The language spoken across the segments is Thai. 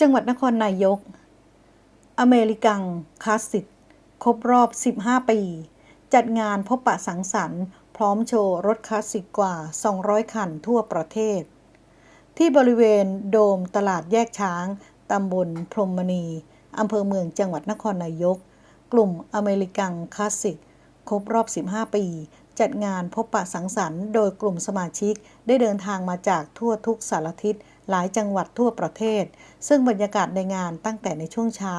จังหวัดนครนายก อเมริกังคลาสสิกครบรอบ 15 ปี จัดงานพบปะสังสรรค์ พร้อมโชว์รถคลาสสิกกว่า 200 คันทั่วประเทศ ที่บริเวณโดมตลาดแยกช้าง ตำบลพรหมณีอำเภอเมืองจังหวัดนครนายก กลุ่มอเมริกังคลาสสิกครบรอบ 15 ปี จัดงานพบปะสังสรรค์โดยกลุ่มสมาชิก ได้เดินทางมาจากทั่วทุกสารทิศหลายจังหวัดทั่วประเทศ ซึ่งบรรยากาศในงานตั้งแต่ในช่วงเช้า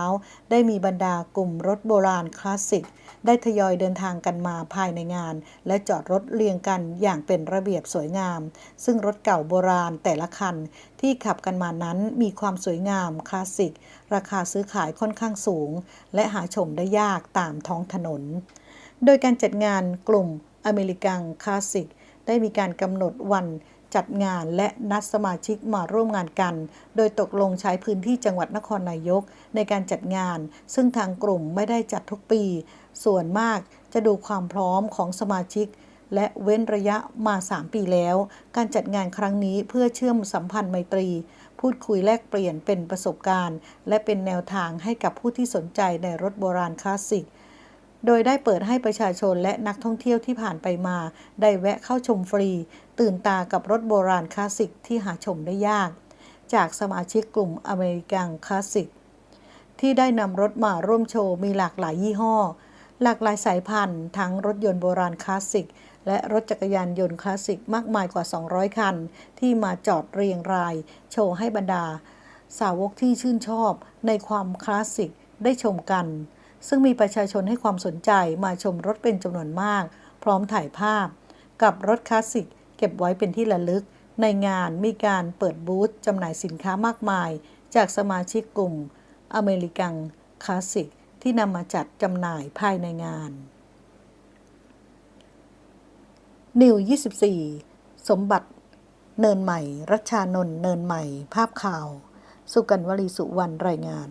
ได้มีบรรดากลุ่มรถโบราณคลาสสิก ได้ทยอยเดินทางกันมาภายในงาน และจอดรถเรียงกันอย่างเป็นระเบียบสวยงาม ซึ่งรถเก่าโบราณแต่ละคัน ที่ขับกันมานั้นมีความสวยงามคลาสสิก ราคาซื้อขายค่อนข้างสูง และหาชมได้ยากตามท้องถนน โดยการจัดงานกลุ่ม อเมริกันคลาสสิกได้มีการกำหนดวันจัดงานและนัดสมาชิกมาร่วมงานกัน โดยตกลงใช้พื้นที่จังหวัดนครนายกในการจัดงาน ซึ่งทางกลุ่มไม่ได้จัดทุกปี ส่วนมากจะดูความพร้อมของสมาชิก และเว้นระยะมา 3 ปีแล้ว การจัดงานครั้งนี้เพื่อเชื่อมสัมพันธ์ไมตรี พูดคุยแลกเปลี่ยนเป็นประสบการณ์ และเป็นแนวทางให้กับผู้ที่สนใจในรถโบราณคลาสสิก โดยได้เปิดให้ประชาชนและนักท่องเที่ยวที่ผ่านไปมา ได้แวะเข้าชมฟรี ตื่นตากับรถโบราณคลาสสิกที่หาชมได้ยาก จากสมาชิกกลุ่มอเมริกันคลาสสิกที่ได้นำรถมาร่วมโชว์มีหลากหลายยี่ห้อ หลากหลายสายพันธุ์ ทั้งรถยนต์โบราณคลาสสิกและรถจักรยานยนต์คลาสสิกมากมายกว่า 200 คัน ที่มาจอดเรียงราย โชว์ให้บรรดา สาวกที่ชื่นชอบในความคลาสสิกได้ชมกัน ซึ่งมีประชาชนให้ความสนใจมาชมรถเป็นจำนวนมาก พร้อมถ่ายภาพ กับรถคลาสสิก เก็บไว้เป็นที่ระลึก ในงานมีการเปิดบูธจำหน่ายสินค้ามากมาย จากสมาชิกกลุ่ม อเมริกันคลาสสิก ที่นำมาจัดจำหน่ายภายในงานนิว24 สมบัติ เนินใหม่ รัชชานนท์เนินใหม่ ภาพข่าว สุกันวลีสุวรรณรายงาน